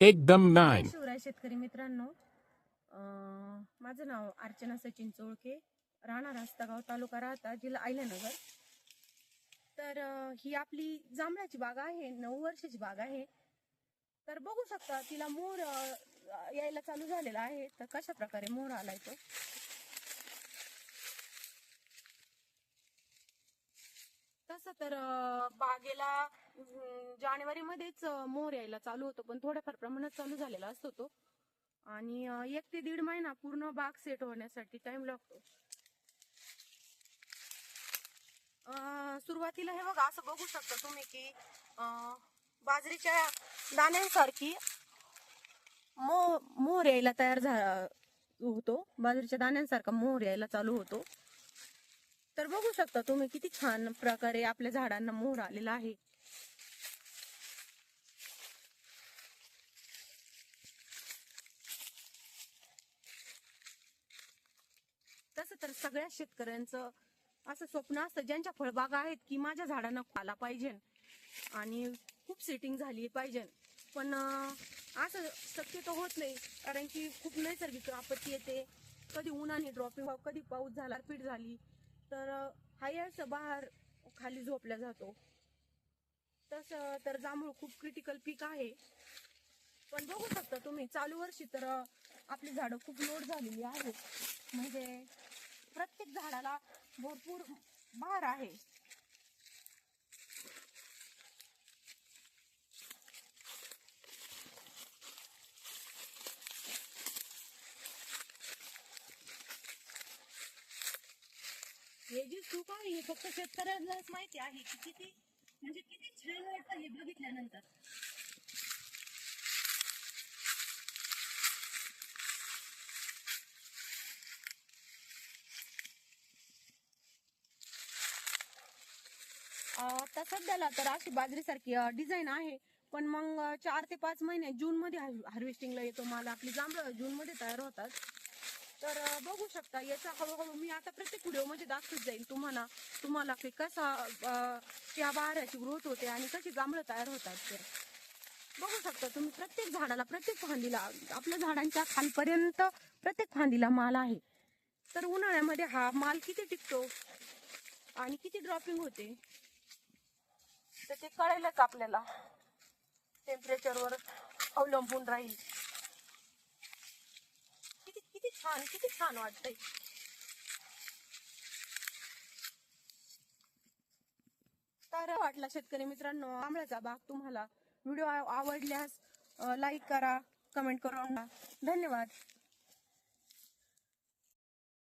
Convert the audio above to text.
एकदम नाईन शिवराय शेतकरी मित्रांनो. माझं नाव अर्चना सचिन चोळके. राहणार हस्तगाव तालुका राहता जिल्हा आयल्यानगर तर ही आपली जांभळाची बाग आहे नऊ वर्षाची बाग आहे. तर बघू शकता तिला मोर यायला चालू झालेला आहे. तर कशा प्रकारे मोर आलाय तो? तसं तर बागेला जानेवारी मध्येच मोर यायला चालू होतो. पण थोड्याफार प्रमाणात चालू झालेला असतो तो. आणि एक ते दीड महिना पूर्ण बाग सेट होण्यासाठी टाइम लागतो. अं, सुरुवातीला हे बघा असं बघू शकता तुम्ही की बाजरीच्या दाण्यांसारखी मो मोर यायला तयार होतो. बाजरीच्या दाण्यांसारखा मोर यायला चालू होतो. तर बघू शकता तुम्ही किती छान प्रकारे आपल्या झाडांना मोहर आलेला आहे. तसं तर सगळ्या शेतकऱ्यांचं असं स्वप्न असतं ज्यांच्या फळबागा आहेत की माझ्या झाडांना आला पाहिजे आणि खूप सेटिंग झाली पाहिजे. पण असं शक्यतो होत नाही कारण की खूप नैसर्गिक आपत्ती येते. कधी उन्हाने ड्रॉपिंग कधी पाऊस झाला पीठ झाली तर अं, हाय असं खाली झोपला जातो. तसं तर जांभूळ खूप क्रिटिकल पीक आहे. पण बघू शकता तुम्ही चालू वर्षी तर आपली झाडं खूप लोड झालेली आहेत. म्हणजे प्रत्येक झाडाला भरपूर बहार आहे. हे जे सुख आहे हे फक्त शेतकऱ्यांनाच माहिती आहे की किती म्हणजे किती छान वाटतं हे बघितल्यानंतर. आता सध्याला तर अशी बाजरीसारखी डिझाईन आहे पण मग चार ते पाच महिने जून मध्ये हार्वेस्टिंगला येतो माल. आपली जांभळं जून मध्ये तयार होतात. तर बघू शकता याचा हळूहळू मी आता प्रत्येक व्हिडिओमध्ये दाखवत जाईल तुम्हाला तुम्हाला की कसा त्या बाराची ग्रोथ होते आणि कशी जांभळं तयार होतात ते. बघू शकता तुम्ही प्रत्येक झाडाला प्रत्येक फांदीला आपल्या झाडांच्या खालपर्यंत प्रत्येक फांदीला माल आहे. तर उन्हाळ्यामध्ये हा माल किती टिकतो आणि किती ड्रॉपिंग होते? तर ते कळेलच आपल्याला. टेम्परेचरवर अवलंबून राहील. छान किती छान वाटतंय. तर वाटला शेतकरी मित्रांनो आंबळ्याचा बाग तुम्हाला. व्हिडिओ आवडल्यास लाईक करा कमेंट करून धन्यवाद.